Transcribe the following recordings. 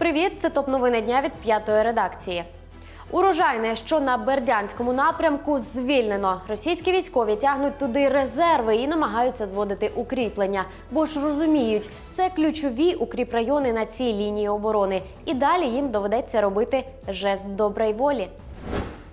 Привіт, це топ новини дня від п'ятої редакції. Урожайне, що на Бердянському напрямку звільнено. Російські військові тягнуть туди резерви і намагаються зводити укріплення, бо ж розуміють, це ключові укріпрайони на цій лінії оборони. І далі їм доведеться робити жест доброї волі.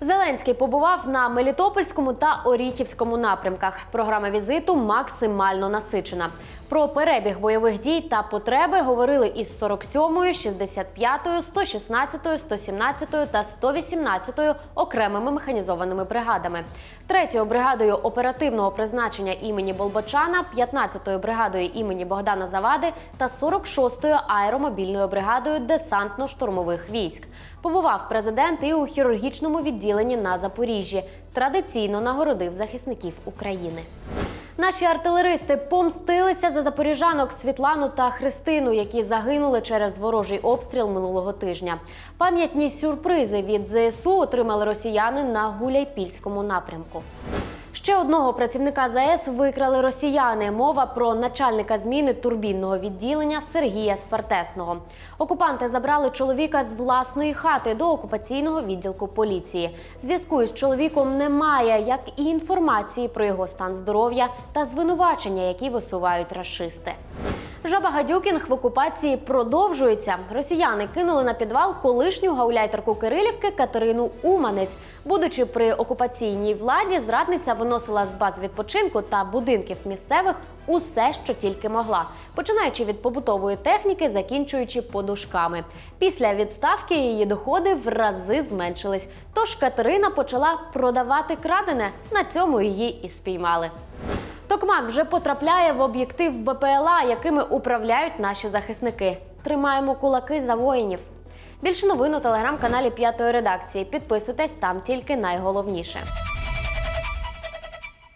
Зеленський побував на Мелітопольському та Оріхівському напрямках. Програма візиту максимально насичена. Про перебіг бойових дій та потреби говорили із 47-ю, 65-ю, 116-ю, 117-ю та 118-ю окремими механізованими бригадами, 3-ю бригадою оперативного призначення імені Болбочана, 15-ю бригадою імені Богдана Завади та 46-ю аеромобільною бригадою десантно-штурмових військ. Побував президент і у хірургічному відділенні на Запоріжжі. Традиційно нагородив захисників України. Наші артилеристи помстилися за запоріжанок Світлану та Христину, які загинули через ворожий обстріл минулого тижня. Пам'ятні сюрпризи від ЗСУ отримали росіяни на Гуляйпільському напрямку. Ще одного працівника ЗАЕС викрали росіяни. Мова про начальника зміни турбінного відділення Сергія Спартесного. Окупанти забрали чоловіка з власної хати до окупаційного відділку поліції. Зв'язку із чоловіком немає, як і інформації про його стан здоров'я та звинувачення, які висувають рашисти. Жаба гадюкінг в окупації продовжується. Росіяни кинули на підвал колишню гауляйтерку Кирилівки Катерину Уманець. Будучи при окупаційній владі, зрадниця виносила з баз відпочинку та будинків місцевих усе, що тільки могла, починаючи від побутової техніки, закінчуючи подушками. Після відставки її доходи в рази зменшились. Тож Катерина почала продавати крадене. На цьому її і спіймали. Токмак вже потрапляє в об'єктив БПЛА, якими управляють наші захисники. Тримаємо кулаки за воїнів. Більше новин у телеграм-каналі П'ятої редакції. Підписуйтесь там тільки найголовніше.